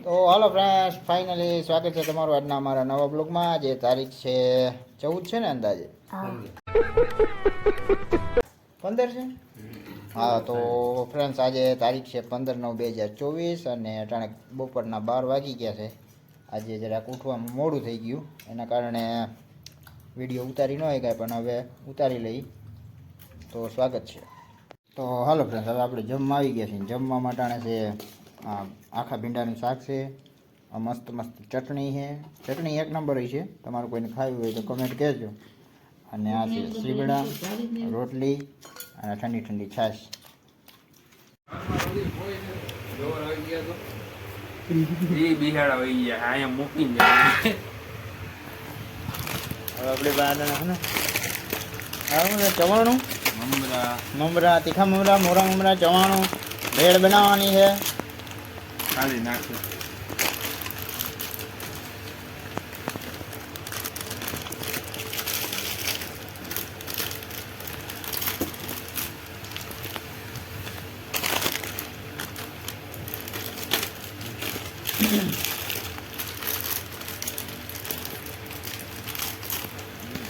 તો હાલો friends finally સ્વાગત છે તમારું આજના અમારા નવા બ્લોગમાં. જે તારીખ છે ચૌદ છે ને અંદાજે? પંદર છે? હા તો ફ્રેન્ડ્સ આજે તારીખ છે પંદર નવ બે હજાર ચોવીસ અને અટાણે બપોરના બાર વાગી ગયા છે. આજે જરાક ઉઠવામાં મોડું થઈ ગયું. એના કારણે વીડિયો ઉતારી ન ગયા પણ હવે ઉતારી લઈ. તો સ્વાગત છે. તો હાલો ફ્રેન્ડ્સ હવે આપણે જમવા આવી ગયા છીએ. જમવા માટાણે છે આખા ભીંડાનું શાક છે. આ મસ્ત મસ્ત ચટણી છે. ચટણી એક નંબર છે. તમારું કોઈને ખાવી હોય તો કમેન્ટ કહેજો. અને આ છે શ્રીબડા રોટલી અને ઠંડી ઠંડી છાશ. ચવાણું? મમરા. મમરા તીખા મમરા મોરા મમરા ચવાણું. ભેળ બનાવવાની છે. 还得拿去。嗯。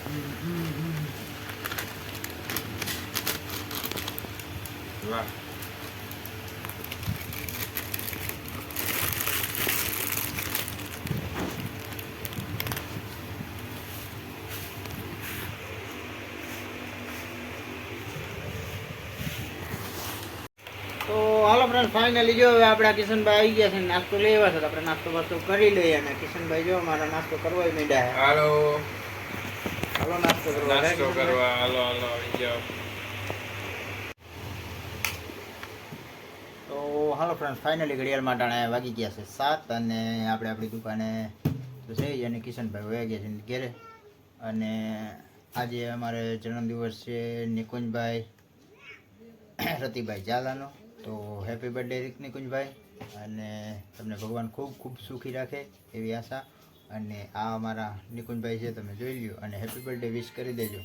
嗯嗯嗯。对吧？તો હાલો ફ્રેન્ડ ફાઇનલી જો હવે આપણા કિશનભાઈ આવી ગયા છે નાસ્તો લેવા છે આપણે નાસ્તો વાસ્તો કરી લઈએ અને કિશનભાઈ જો મારા નાસ્તો કરવા મીડા. હાલો. હાલો નાસ્તો કરવા નાસ્તો કરવા હાલો હાલો આવી જાઓ. તો હાલો ફ્રેન્ડ ફાઇનલી ઘડિયાળ માટાણે વાગી ગયા છે સાત અને આપણે આપણી દુકાને તો છે અને કિશનભાઈ વયા ગયા છે ઘેરે. અને આજે અમારે જન્મદિવસ છે નિકુંજભાઈ રતિભાઈ ઝાલાનો. તો હેપી બર્થડે નિકુંજભાઈ અને તમને ભગવાન ખૂબ ખૂબ સુખી રાખે એવી આશા. અને આ અમારા નિકુંજભાઈ છે, તમે જોઈ લ્યો. અને હેપી બર્થડે વિશ કરી દેજો.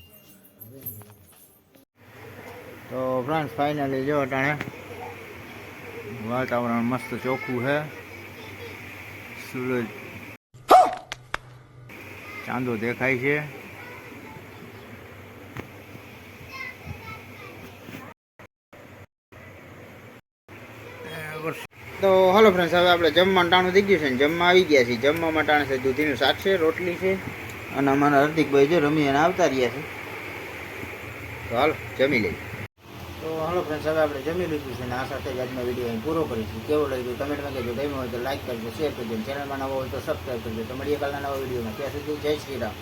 તો ફ્રાન્સ ફાઇનલી જો અટાણે, વાતાવરણ મસ્ત ચોખ્ખું છે સૂરજ ચાંદો દેખાય છે. તો હલો ફ્રેન્ડ્સ હવે આપણે જમવાનું ટાણું થઈ ગયું છે ને જમવા આવી ગયા છીએ. જમવામાં ટાણે છે દૂધીનું શાક છે, રોટલી છે અને અમારા હાર્દિકભાઈ છે, રમી અને આવતા રહ્યા છે. તો હાલો, જમી લઈએ. તો હલો ફ્રેન્ડ્સ હવે આપણે જમી લીધું છે અને આ સાથે જ આજનો વીડિયો અહીં પૂરો કરીશું. કેવો લાગ્યો કમેન્ટમાં કહેજો. ગમ્યું હોય તો લાઈક કરજો શેર કરજો. ચેનલમાં નવો હોય તો સબસ્ક્રાઈબ કરજો. તો મળીએ કાલના નવા વિડીયોમાં ત્યાં સુધી જય શ્રી રામ.